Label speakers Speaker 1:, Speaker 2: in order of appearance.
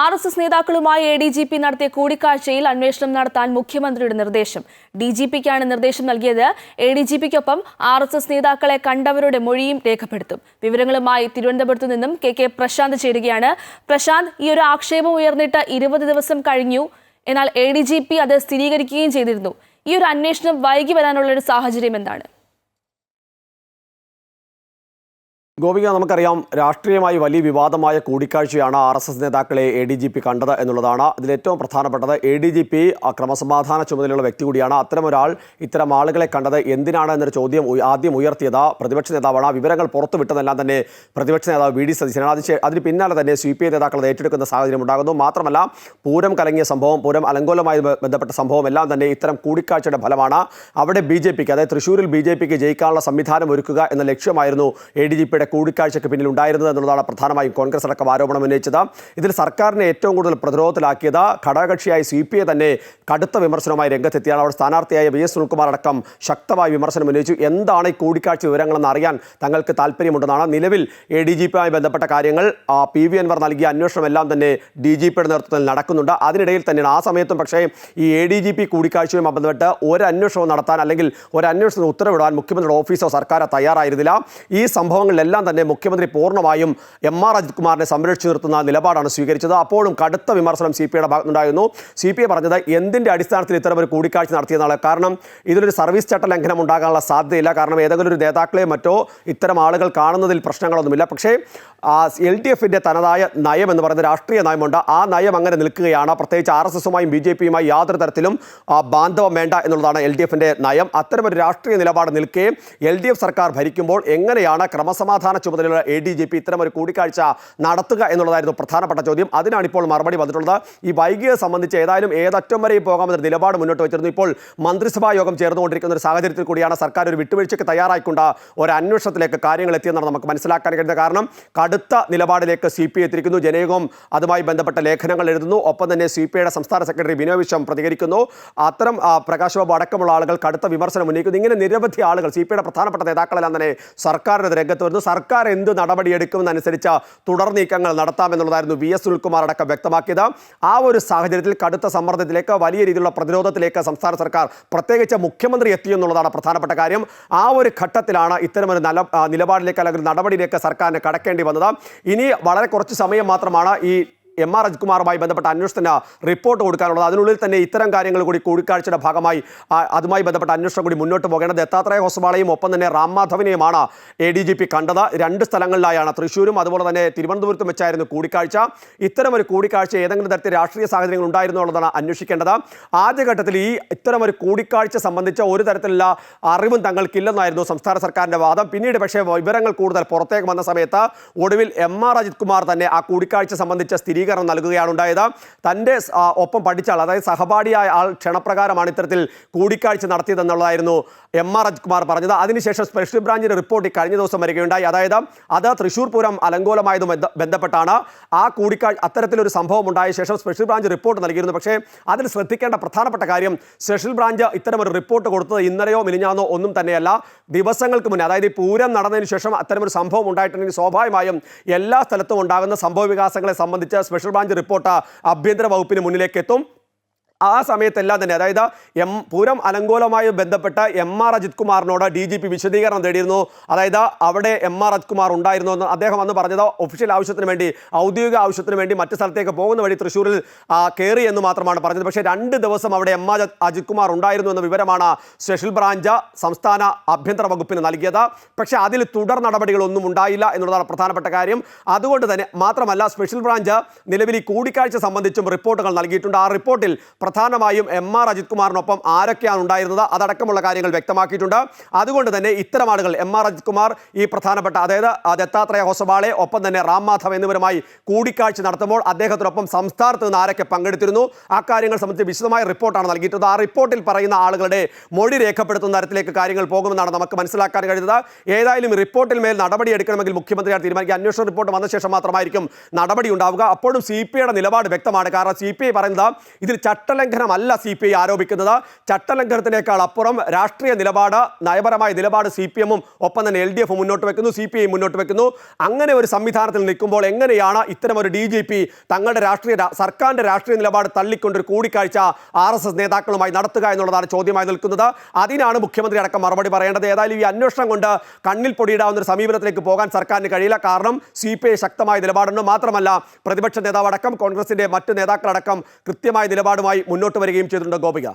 Speaker 1: R S S നേതാക്കളുമായി A D G P നടത്തിയ കൂടിക്കാഴ്ചയിൽ അന്വേഷണം നടത്താൻ മുഖ്യമന്ത്രിയുടെ നിർദ്ദേശം. ഡി ജി പിക്കാണ് നിർദ്ദേശം നൽകിയത്. എ ഡി ജി പിക്കൊപ്പം ആർ എസ് എസ് നേതാക്കളെ കണ്ടവരുടെ മൊഴിയും രേഖപ്പെടുത്തും. വിവരങ്ങളുമായി തിരുവനന്തപുരത്ത് നിന്നും കെ കെ പ്രശാന്ത് ചേരുകയാണ്. പ്രശാന്ത് ഈ ഒരു ആക്ഷേപം ഉയർന്നിട്ട് ഇരുപത് ദിവസം കഴിഞ്ഞു. എന്നാൽ എ ഡി ജി പി അത് സ്ഥിരീകരിക്കുകയും ചെയ്തിരുന്നു. ഈ ഒരു അന്വേഷണം വൈകി വരാനുള്ള ഒരു സാഹചര്യം എന്താണ്?
Speaker 2: ഗോപിക നമുക്കറിയാം രാഷ്ട്രീയമായി വലിയ വിവാദമായ കൂടിക്കാഴ്ചയാണ് ആർ എസ് എസ് നേതാക്കളെ എ ഡി ജി പി കണ്ടത് എന്നുള്ളതാണ്. അതിലേറ്റവും പ്രധാനപ്പെട്ടത് എ ഡി ജി പി ക്രമസമാധാന ചുമതലയുള്ള വ്യക്തി കൂടിയാണ്. അത്തരമൊരാൾ ഇത്തരം ആളുകളെ കണ്ടത് എന്തിനാണ് എന്നൊരു ചോദ്യം ആദ്യം ഉയർത്തിയത് പ്രതിപക്ഷ നേതാവാണ്. വിവരങ്ങൾ പുറത്തുവിട്ടതെല്ലാം തന്നെ പ്രതിപക്ഷ നേതാവ് വി ഡി സതീശനാണ്. അതിന് അതിന് പിന്നാലെ തന്നെ സി പി ഐ നേതാക്കൾ ഏറ്റെടുക്കുന്ന സാഹചര്യം ഉണ്ടാകുന്നു. മാത്രമല്ല പൂരം കലങ്ങിയ സംഭവം പൂരം അലങ്കോലമായി ബന്ധപ്പെട്ട സംഭവം എല്ലാം തന്നെ ഇത്തരം കൂടിക്കാഴ്ചയുടെ ഫലമാണ്. അവിടെ ബി ജെ പിക്ക് അതായത് തൃശ്ശൂരിൽ ബി ജെ പിക്ക് ജയിക്കാനുള്ള സംവിധാനം ഒരുക്കുക എന്ന ലക്ഷ്യമായിരുന്നു എ ഡി ജി പിയുടെ കൂടിക്കാഴ്ചയ്ക്ക് പിന്നിൽ ഉണ്ടായിരുന്നത് എന്നുള്ളതാണ് പ്രധാനമായും കോൺഗ്രസ് അടക്കം ആരോപണം ഉന്നയിച്ചത്. ഇതിൽ സർക്കാരിനെ ഏറ്റവും കൂടുതൽ പ്രതിരോധത്തിലാക്കിയത് ഘടകകക്ഷിയായ സി പി ഐ തന്നെ കടുത്ത വിമർശനവുമായി രംഗത്തെത്തിയാണ്. അവിടെ സ്ഥാനാർത്ഥിയായ വി എസ് സുനിൽകുമാർ അടക്കം ശക്തമായ വിമർശനം ഉന്നയിച്ചു. എന്താണ് ഈ കൂടിക്കാഴ്ച വിവരങ്ങളെന്ന് അറിയാൻ തങ്ങൾക്ക് താല്പര്യമുണ്ടെന്നാണ് നിലവിൽ എ ഡി ജി പിയുമായി ബന്ധപ്പെട്ട കാര്യങ്ങൾ. പി വി അൻവർ നൽകിയ അന്വേഷണം എല്ലാം തന്നെ ഡി ജി പിയുടെ നേതൃത്വത്തിൽ നടക്കുന്നുണ്ട്. അതിനിടയിൽ തന്നെയാണ് ആ സമയത്തും പക്ഷേ ഈ എ ഡി ജി പി കൂടിക്കാഴ്ചയുമായി ബന്ധപ്പെട്ട് ഒരു നടത്താൻ അല്ലെങ്കിൽ ഒരു അന്വേഷണത്തിന് ഉത്തരവിടാൻ മുഖ്യമന്ത്രിയുടെ ഓഫീസോ സർക്കാരോ തയ്യാറായിരുന്നില്ല. ഈ സംഭവങ്ങളിലെല്ലാം തന്നെ മുഖ്യമന്ത്രി പൂർണമായും എം ആർ അജിത് കുമാറിനെ സംരക്ഷിച്ചു നിർത്തുന്ന നിലപാടാണ് സ്വീകരിച്ചത്. അപ്പോഴും കടുത്ത വിമർശനം സി പി ഐയുടെ ഭാഗത്തുണ്ടായിരുന്നു സി പി ഐ പറഞ്ഞത് എന്തിന്റെ അടിസ്ഥാനത്തിൽ ഇത്തരം ഒരു കൂടിക്കാഴ്ച നടത്തിയതാണ് കാരണം ഇതിലൊരു സർവീസ് ചട്ട ലംഘനം ഉണ്ടാകാനുള്ള സാധ്യതയില്ല. കാരണം ഏതെങ്കിലും ഒരു നേതാക്കളെ മറ്റോ ഇത്തരം ആളുകൾ കാണുന്നതിൽ പ്രശ്നങ്ങളൊന്നുമില്ല. പക്ഷേ എൽ ഡി എഫിന്റെ തനതായ നയം എന്ന് പറയുന്ന രാഷ്ട്രീയ നയമുണ്ട്. ആ നയം അങ്ങനെ നിൽക്കുകയാണ്. പ്രത്യേകിച്ച് ആർ എസ് എസുമായും ബി ജെ പിയുമായി യാതൊരു തരത്തിലും ബാന്ധവം വേണ്ട എന്നുള്ളതാണ് എൽ ഡി എഫിന്റെ നയം. അത്തരമൊരു രാഷ്ട്രീയ നിലപാട് നിൽക്കുകയും എൽ ഡി എഫ് സർക്കാർ ഭരിക്കുമ്പോൾ എങ്ങനെയാണ് ക്രമസമാധാന ചുമതലയുള്ള എ ഡി ജി പി ഇത്തരം ഒരു കൂടിക്കാഴ്ച നടത്തുക എന്നുള്ളതായിരുന്നു പ്രധാനപ്പെട്ട ചോദ്യം. അതിനാണ് ഇപ്പോൾ മറുപടി വന്നിട്ടുള്ളത്. ഈ വൈകിയെ സംബന്ധിച്ച് ഏതായാലും ഏതറ്റം വരെയും പോകാമെന്നൊരു നിലപാട് മുന്നോട്ട് വെച്ചിരുന്നു. ഇപ്പോൾ മന്ത്രിസഭാ യോഗം ചേർന്നുകൊണ്ടിരിക്കുന്ന ഒരു സാഹചര്യത്തിൽ കൂടിയാണ് സർക്കാർ ഒരു വിട്ടുവീഴ്ചയ്ക്ക് തയ്യാറായിക്കൊണ്ട് ഒരു അന്വേഷണത്തിലേക്ക് കാര്യങ്ങൾ എത്തിയെന്നാണ് നമുക്ക് മനസ്സിലാക്കാൻ കഴിയുന്നത്. കാരണം കടുത്ത നിലപാടിലേക്ക് സി പി എത്തിയിരിക്കുന്നു. ജനയോഗം അതുമായി ബന്ധപ്പെട്ട ലേഖനങ്ങൾ എഴുതുന്നു. ഒപ്പം തന്നെ സി പി ഐയുടെ സംസ്ഥാന സെക്രട്ടറി ബിനോയ് വിശ്വം പ്രതികരിക്കുന്നു. അത്തരം പ്രകാശ് അടക്കമുള്ള ആളുകൾ കടുത്ത വിമർശനം ഉന്നയിക്കുന്നു. ഇങ്ങനെ നിരവധി ആളുകൾ സി പി ഐയുടെ പ്രധാനപ്പെട്ട നേതാക്കളെല്ലാം തന്നെ സർക്കാരിനെതിരെ രംഗത്ത് വരുന്നു. സർക്കാർ എന്ത് നടപടിയെടുക്കുമെന്നനുസരിച്ച് തുടർ നീക്കങ്ങൾ നടത്താമെന്നുള്ളതായിരുന്നു വി എസ് സുനിൽകുമാർ അടക്കം വ്യക്തമാക്കിയത്. ആ ഒരു സാഹചര്യത്തിൽ കടുത്ത സമ്മർദ്ദത്തിലേക്ക് വലിയ രീതിയിലുള്ള പ്രതിരോധത്തിലേക്ക് സംസ്ഥാന സർക്കാർ പ്രത്യേകിച്ച് മുഖ്യമന്ത്രി എത്തിയെന്നുള്ളതാണ് പ്രധാനപ്പെട്ട കാര്യം. ആ ഒരു ഘട്ടത്തിലാണ് ഇത്തരമൊരു നില നിലപാടിലേക്ക് അല്ലെങ്കിൽ നടപടിയിലേക്ക് സർക്കാരിന് കടക്കേണ്ടി വന്നത്. ഇനി വളരെ കുറച്ച് സമയം മാത്രമാണ് ഈ എം ആർ അജ്കുമാറുമായി ബന്ധപ്പെട്ട അന്വേഷണത്തിന് റിപ്പോർട്ട് കൊടുക്കാനുള്ളത്. അതിനുള്ളിൽ തന്നെ ഇത്തരം കാര്യങ്ങൾ കൂടി കൂടിക്കാഴ്ചയുടെ ഭാഗമായി അതുമായി ബന്ധപ്പെട്ട അന്വേഷണം കൂടി മുന്നോട്ട് പോകേണ്ടത് ദത്താത്രേയ ഹോസ്വാളയും ഒപ്പം തന്നെ റാം മാധവനെയുമാണ് എ ഡി ജി പി കണ്ടത്. രണ്ട് സ്ഥലങ്ങളിലായാണ് തൃശ്ശൂരും അതുപോലെ തന്നെ തിരുവനന്തപുരത്തും വെച്ചായിരുന്നു കൂടിക്കാഴ്ച. ഇത്തരം ഒരു കൂടിക്കാഴ്ച ഏതെങ്കിലും തരത്തിൽ രാഷ്ട്രീയ സാഹചര്യങ്ങൾ ഉണ്ടായിരുന്നു എന്നുള്ളതാണ് അന്വേഷിക്കേണ്ടത്. ആദ്യഘട്ടത്തിൽ ഈ ഇത്തരം ഒരു കൂടിക്കാഴ്ച സംബന്ധിച്ച ഒരു തരത്തിലുള്ള അറിവും തങ്ങൾക്കില്ലെന്നായിരുന്നു സംസ്ഥാന സർക്കാരിന്റെ വാദം. പിന്നീട് പക്ഷേ വിവരങ്ങൾ കൂടുതൽ പുറത്തേക്ക് വന്ന സമയത്ത് ഒടുവിൽ എം ആർ അജിത് കുമാർ തന്നെ ആ കൂടിക്കാഴ്ച സംബന്ധിച്ച സ്ഥിരീകരണം നൽകുകയാണ് ഉണ്ടായത് തന്റെ ഒപ്പം പഠിച്ച ആൾ അതായത് സഹപാഠിയായ ആൾ ക്ഷണപ്രകാരമാണ് ഇത്തരത്തിൽ കൂടിക്കാഴ്ച നടത്തിയതെന്നുള്ളതായിരുന്നു എം ആർ അജ്കുമാർ പറഞ്ഞത്. അതിനുശേഷം സ്പെഷ്യൽ ബ്രാഞ്ചിന്റെ റിപ്പോർട്ട് കഴിഞ്ഞ ദിവസം വരികയുണ്ടായി. അതായത് അത് തൃശൂർ പൂരം അലങ്കോലമായതും ബന്ധപ്പെട്ടാണ്. ആ കൂടിക്കാഴ്ച അത്തരത്തിലൊരു സംഭവം ഉണ്ടായ ശേഷം സ്പെഷ്യൽ ബ്രാഞ്ച് റിപ്പോർട്ട് നൽകിയിരുന്നു. പക്ഷേ അതിൽ ശ്രദ്ധിക്കേണ്ട പ്രധാനപ്പെട്ട കാര്യം സ്പെഷ്യൽ ബ്രാഞ്ച് ഇത്തരമൊരു റിപ്പോർട്ട് കൊടുത്തത് ഇന്നലെയോ മിനിഞ്ഞാന്നോ ഒന്നും തന്നെയല്ല. ദിവസങ്ങൾക്ക് മുന്നേ അതായത് ഈ പൂരം നടന്നതിന് ശേഷം അത്തരമൊരു സംഭവം ഉണ്ടായിട്ടുണ്ടെങ്കിൽ സ്വാഭാവികമായും എല്ലാ സ്ഥലത്തും ഉണ്ടാകുന്ന സംഭവ വികാസങ്ങളെ സംബന്ധിച്ച് സ്പെഷ്യൽ ബ്രാഞ്ച് റിപ്പോർട്ട് ആഭ്യന്തര വകുപ്പിന് മുന്നിലേക്ക് എത്തും ആ സമയത്തെല്ലാം തന്നെ അതായത് എം പൂരം അലങ്കോലമായി ബന്ധപ്പെട്ട എം ആർ അജിത് കുമാറിനോട് ഡി ജി പി വിശദീകരണം തേടിയിരുന്നു. അതായത് അവിടെ എം ആർ അജിത് കുമാർ ഉണ്ടായിരുന്നു എന്ന് അദ്ദേഹം അന്ന് പറഞ്ഞത് ഒഫീഷ്യൽ ആവശ്യത്തിന് വേണ്ടി ഔദ്യോഗിക ആവശ്യത്തിന് വേണ്ടി മറ്റു സ്ഥലത്തേക്ക് പോകുന്ന വഴി തൃശ്ശൂരിൽ കയറി എന്ന് മാത്രമാണ് പറഞ്ഞത്. പക്ഷേ രണ്ട് ദിവസം അവിടെ എം ആർ അജിത് കുമാർ ഉണ്ടായിരുന്നു എന്ന വിവരമാണ് സ്പെഷ്യൽ ബ്രാഞ്ച് സംസ്ഥാന ആഭ്യന്തര വകുപ്പിന് നൽകിയത്. പക്ഷേ അതിൽ തുടർ നടപടികളൊന്നും ഉണ്ടായില്ല എന്നുള്ളതാണ് പ്രധാനപ്പെട്ട കാര്യം. അതുകൊണ്ട് തന്നെ മാത്രമല്ല സ്പെഷ്യൽ ബ്രാഞ്ച് നിലവിൽ ഈ കൂടിക്കാഴ്ച സംബന്ധിച്ചും റിപ്പോർട്ടുകൾ നൽകിയിട്ടുണ്ട്. ആ റിപ്പോർട്ടിൽ പ്രധാനമായും എം ആർ അജിത് കുമാറിനൊപ്പം ആരൊക്കെയാണ് ഉണ്ടായിരുന്നത്? അതടക്കമുള്ള കാര്യങ്ങൾ വ്യക്തമാക്കിയിട്ടുണ്ട്. അതുകൊണ്ട് തന്നെ ഇത്തരം ആളുകൾ എം ആർ അജിത് കുമാർ ഈ പ്രധാനപ്പെട്ട അതായത് ദത്താത്രേയ ഹൊസബാളെ ഒപ്പം തന്നെ റാം മാധവ് എന്നിവരുമായി കൂടിക്കാഴ്ച നടത്തുമ്പോൾ അദ്ദേഹത്തിനൊപ്പം സംസ്ഥാനത്ത് നിന്ന് ആരൊക്കെ പങ്കെടുത്തിരുന്നു? ആ കാര്യങ്ങൾ സംബന്ധിച്ച് വിശദമായ റിപ്പോർട്ടാണ് നൽകിയിട്ടുള്ളത്. ആ റിപ്പോർട്ടിൽ പറയുന്ന ആളുകളുടെ മൊഴി രേഖപ്പെടുത്തുന്ന തരത്തിലേക്ക് കാര്യങ്ങൾ പോകുമെന്നാണ് നമുക്ക് മനസ്സിലാക്കാൻ കഴിയുന്നത്. ഏതായാലും റിപ്പോർട്ടിൽ മേൽ നടപടി എടുക്കണമെങ്കിൽ മുഖ്യമന്ത്രിയാണ് തീരുമാനിക്കുക. അന്വേഷണ റിപ്പോർട്ട് വന്ന ശേഷം മാത്രമായിരിക്കും നടപടി ഉണ്ടാവുക. അപ്പോഴും സി പി ഐയുടെ നിലപാട് വ്യക്തമാണ്. കാരണം സി പി ഐ പറയുന്നത് ഇതിൽ ചട്ടല ചട്ടലംഘനമല്ല സി പി ഐ ആരോപിക്കുന്നത്. ചട്ടലംഘനത്തിനേക്കാൾ അപ്പുറം രാഷ്ട്രീയ നിലപാട് നയപരമായ നിലപാട് സി പി എമ്മും ഒപ്പം തന്നെ എൽ ഡി എഫ് മുന്നോട്ട് വെക്കുന്നു സി പി ഐ മുന്നോട്ട് വെക്കുന്നു. അങ്ങനെ ഒരു സംവിധാനത്തിൽ നിൽക്കുമ്പോൾ എങ്ങനെയാണ് ഇത്തരം ഒരു ഡി ജി പി തങ്ങളുടെ രാഷ്ട്രീയ സർക്കാരിന്റെ രാഷ്ട്രീയ നിലപാട് തള്ളിക്കൊണ്ടൊരു കൂടിക്കാഴ്ച ആർ എസ് എസ് നേതാക്കളുമായി നടത്തുക എന്നുള്ളതാണ് ചോദ്യമായി നിൽക്കുന്നത്. അതിനാണ് മുഖ്യമന്ത്രി അടക്കം മറുപടി പറയേണ്ടത്. ഏതായാലും ഈ അന്വേഷണം കൊണ്ട് കണ്ണിൽ പൊടിയിടാവുന്ന ഒരു സമീപനത്തിലേക്ക് പോകാൻ സർക്കാരിന് കഴിയില്ല. കാരണം സി പി ഐ ശക്തമായ നിലപാടുണ്ട്. മാത്രമല്ല പ്രതിപക്ഷ നേതാവ് അടക്കം കോൺഗ്രസിന്റെ മറ്റ് നേതാക്കളടക്കം കൃത്യമായ നിലപാടുമായി മുന്നോട്ട് വരികയും ചെയ്തിട്ടുണ്ട് ഗോപിക.